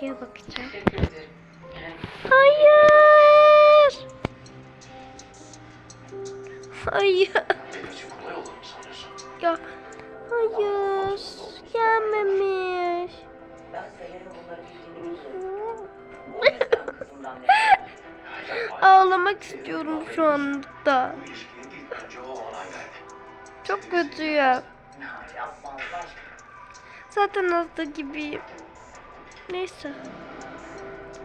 şeye bakacağım. Hayır. Hayır. Ya hayır. Gelmemiş. Ağlamak istiyorum şu anda. Çok kötüyüm. Ya. Zaten hasta gibiyim. Neyse.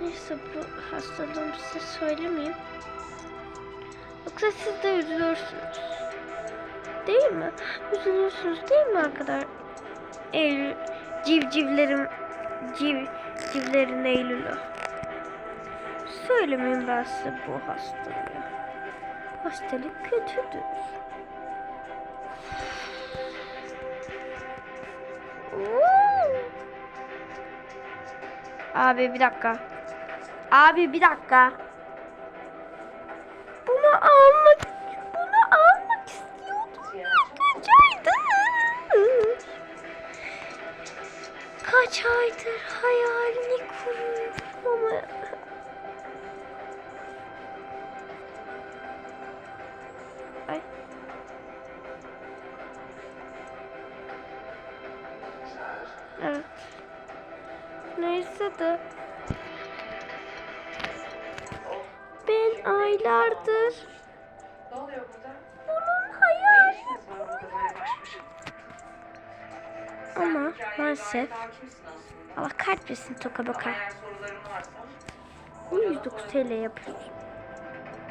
Neyse bu hastalığımı size söylemeyeyim. Yoksa siz de üzülürsünüz. Değil mi? Üzülürsünüz değil mi arkadaşlar? Eylül, civcivlerim, civ, civlerin Eylül'ü. Söylemeyeyim ben size bu hastalığı. Hastalık kötüdür. Abi bir dakika. Abi bir dakika. De ben aylardır bunun hayal ama maalesef. Allah kahretsin toka Ama baka. eğer soruların varsa Bu 109 TL yapıyorsun.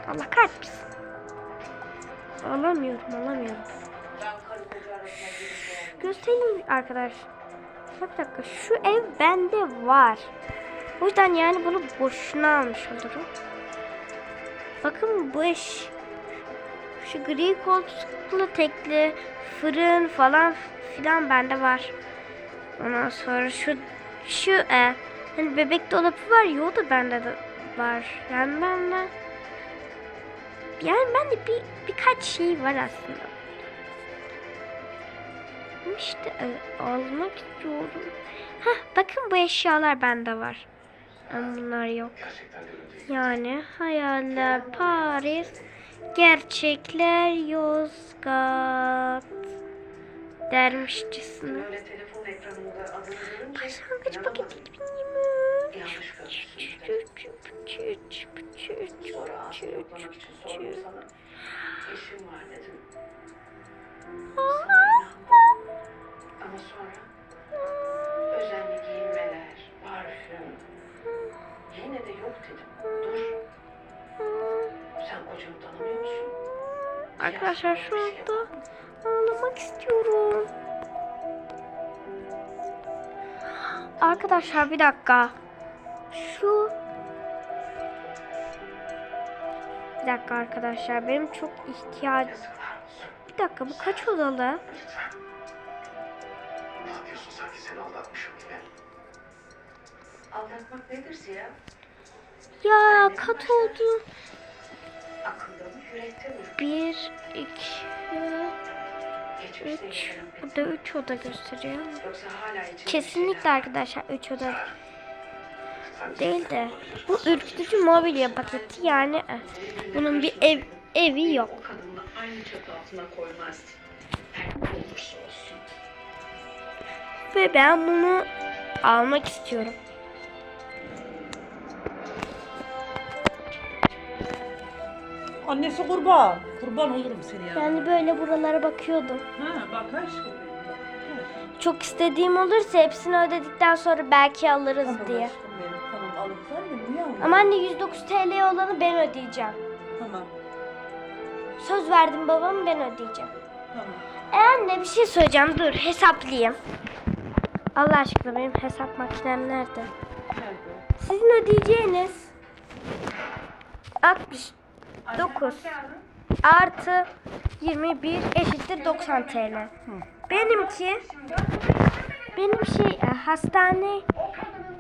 Allah kahretsin. Alamıyorum alamıyorum. Göstereyim arkadaş. Bir dakika şu ev bende var. O yüzden yani bunu boşuna almış olurum. Bakın bu eş şu gri koltuklu tekli fırın falan filan bende var. Ondan sonra şu şu e, hani bebek dolabı var ya o da bende de var. Yani ben de yani bende bir birkaç şey var aslında. E, almak istiyorum. Hah bakın bu eşyalar bende var. Ama bunlar yok. Yani hayaller Paris, gerçekler Yozgat dermişçesine. Başlangıç paketi 2023. Yanlış görmüşsün. Sonra aslında Çüt yoklamak için sordum sana. İşim var dedim. Aa. Ama sonra özenli giyinmeler, parfüm. Yine de yok dedim. Dur. Sen kocanı tanımıyor musun? Arkadaşlar şu anda ağlamak istiyorum. Arkadaşlar bir dakika. Şu Bir dakika arkadaşlar benim çok ihtiyacım. Bir dakika bu kaç odalı? Ne yapıyorsun sanki seni aldatmışım gibi? Aldatmak nedir Ziya? Ya kat oldu. Akılda mı, yürekte mi? Bir, iki, Geçmişte üç. Burada üç oda gösteriyor. Yoksa hala içinde bir Kesinlikle şeyler- arkadaşlar üç oda değil de bu ürkütücü mobilya paketi yani eh, bunun bir ev evi yok. O kadınla aynı çatı altına koymazdı. Her ne olursa olsun. Ve ben bunu almak istiyorum. Annesi kurban. Kurban olurum seni ya. Yani böyle buralara bakıyordum. Ha bak aşkım. Çok istediğim olursa hepsini ödedikten sonra belki alırız Tamam diye. aşkım benim. Tamam alırsan da niye alıyorsun? Ama anne 109 TL olanı ben ödeyeceğim. Tamam. Söz verdim babam ben ödeyeceğim. Tamam. E anne bir şey söyleyeceğim dur hesaplayayım. Allah aşkına benim hesap makinem nerede? Nerede? Sizin ödeyeceğiniz 69 artı 21 eşittir 90 TL. Benimki benim şey e, hastane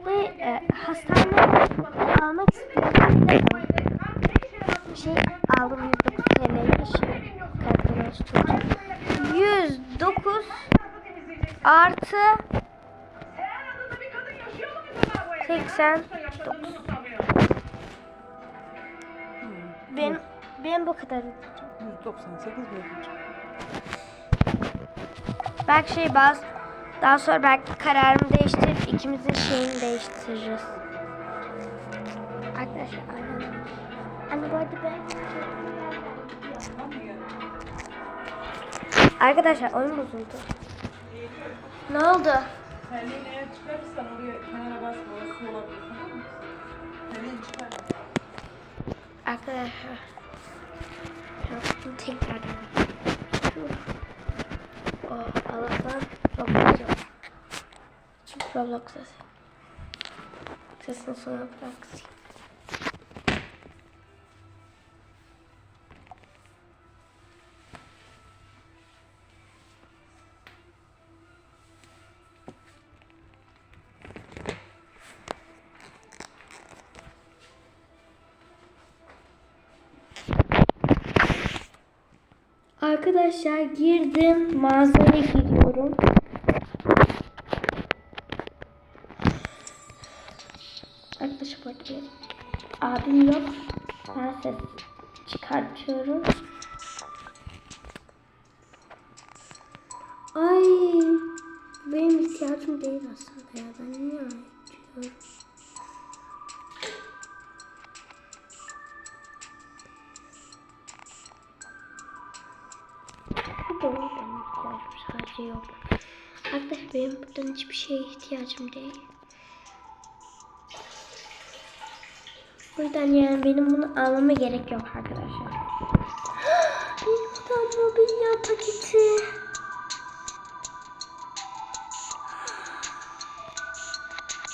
ve e, hastane almak istiyorum. Şey aldım 109 TL'ye şey kalkulamıştıracağım. 109 artı 89. Ben ben bu kadar. 198 verici. Belki şey baz. Daha sonra belki kararımı değiştirip ikimizin şeyini değiştiririz. Arkadaşlar anne. Anne bu arada ben... Arkadaşlar oyun bozuldu. Ne oldu? Terliğini eğer çıkarırsan oraya kenara basma. Orası olabilir. Tamam mı? Terliğini çıkar. Arkadaşlar. Şu. Oh Allah'tan Roblox yok. Çünkü Roblox sesi. Sesini sonra bıraksın. Arkadaşlar girdim. Mağazaya giriyorum. Arkadaşlar bakayım. Abim yok. Ben ses çıkartıyorum. Ay benim ihtiyacım değil aslında ya. Ben niye açıyorum? Buradan hiçbir şeye ihtiyacım değil. Buradan yani benim bunu almama gerek yok arkadaşlar. benim buradan mobilya paketi.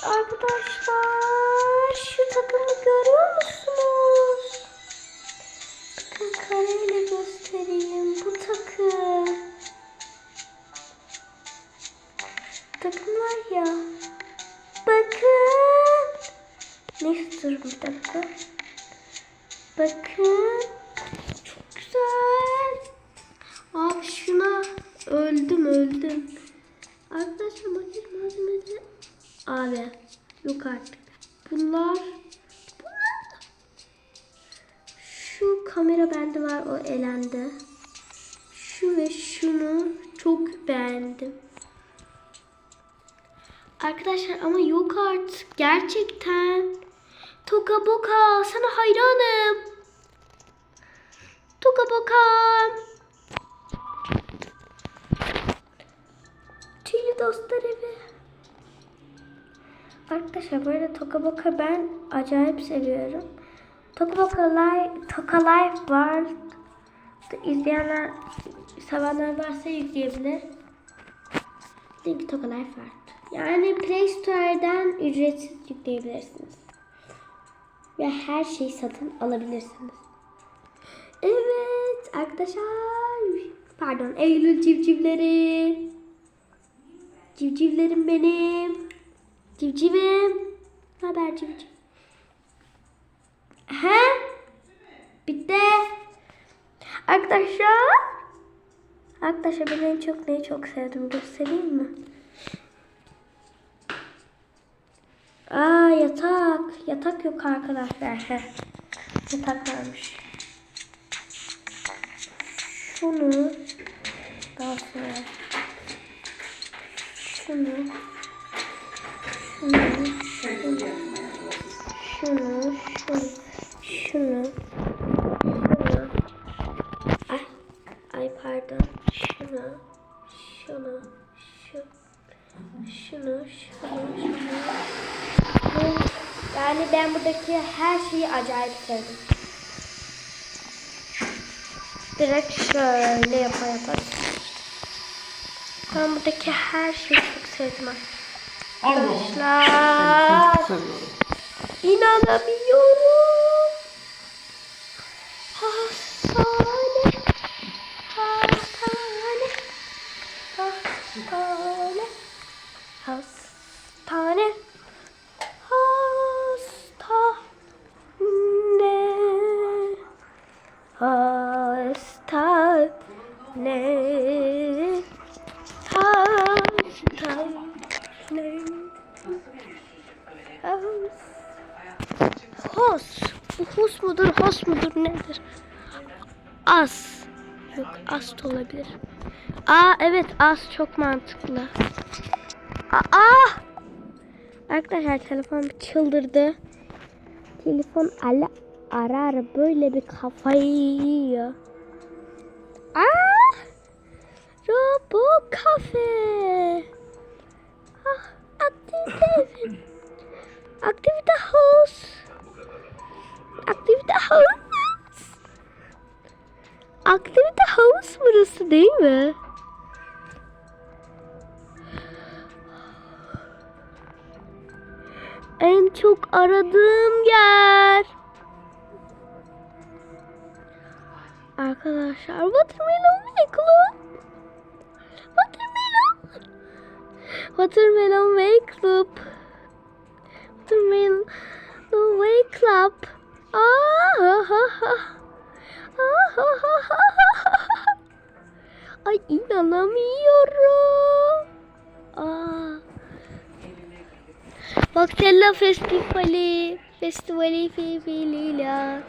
Arkadaşlar şu takımı görüyor musunuz? Bakın kareyle göstereyim. Dakika. Bakın. Çok güzel. Abi şuna öldüm öldüm. Arkadaşlar makyaj malzemesi. Abi yok artık. Bunlar bunlar şu kamera bende var o elendi. Şu ve şunu çok beğendim. Arkadaşlar ama yok artık gerçekten. Toka boka sana hayranım. Toka boka. Tüylü dostlar evi. Arkadaşlar bu arada Toka Boka ben acayip seviyorum. Toka Boka Live, Toka Live World izleyenler, sevenler varsa yükleyebilir. Linki Toka Live World. Yani Play Store'dan ücretsiz yükleyebilirsiniz. Ve her şeyi satın alabilirsiniz. Evet arkadaşlar. Pardon Eylül civcivleri. Civcivlerim benim. Civcivim. Ne haber civciv? He? Bitti. Arkadaşlar. Arkadaşlar ben en çok neyi çok sevdim göstereyim mi? Aa yatak. Yatak yok arkadaşlar. Heh. Yatak varmış. Şunu daha sonra şunu şunu buradaki her şeyi acayip sevdim. Direkt şöyle yapa yapa. Ben buradaki her şeyi çok sevdim arkadaşlar. İnanamıyorum. Nedir? As. Yok as da olabilir. Aa evet as çok mantıklı. Aa! Arkadaşlar telefon bir çıldırdı. Telefon ala ara ara böyle bir kafayı yiyor. Aa! Robo kafe. Ah, aktivite. Aktivite house. Aktivite house. Aktivite house burası değil mi? En çok aradığım yer. Arkadaşlar Watermelon كيف ولي لست ولي في في ليلى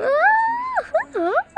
Huh?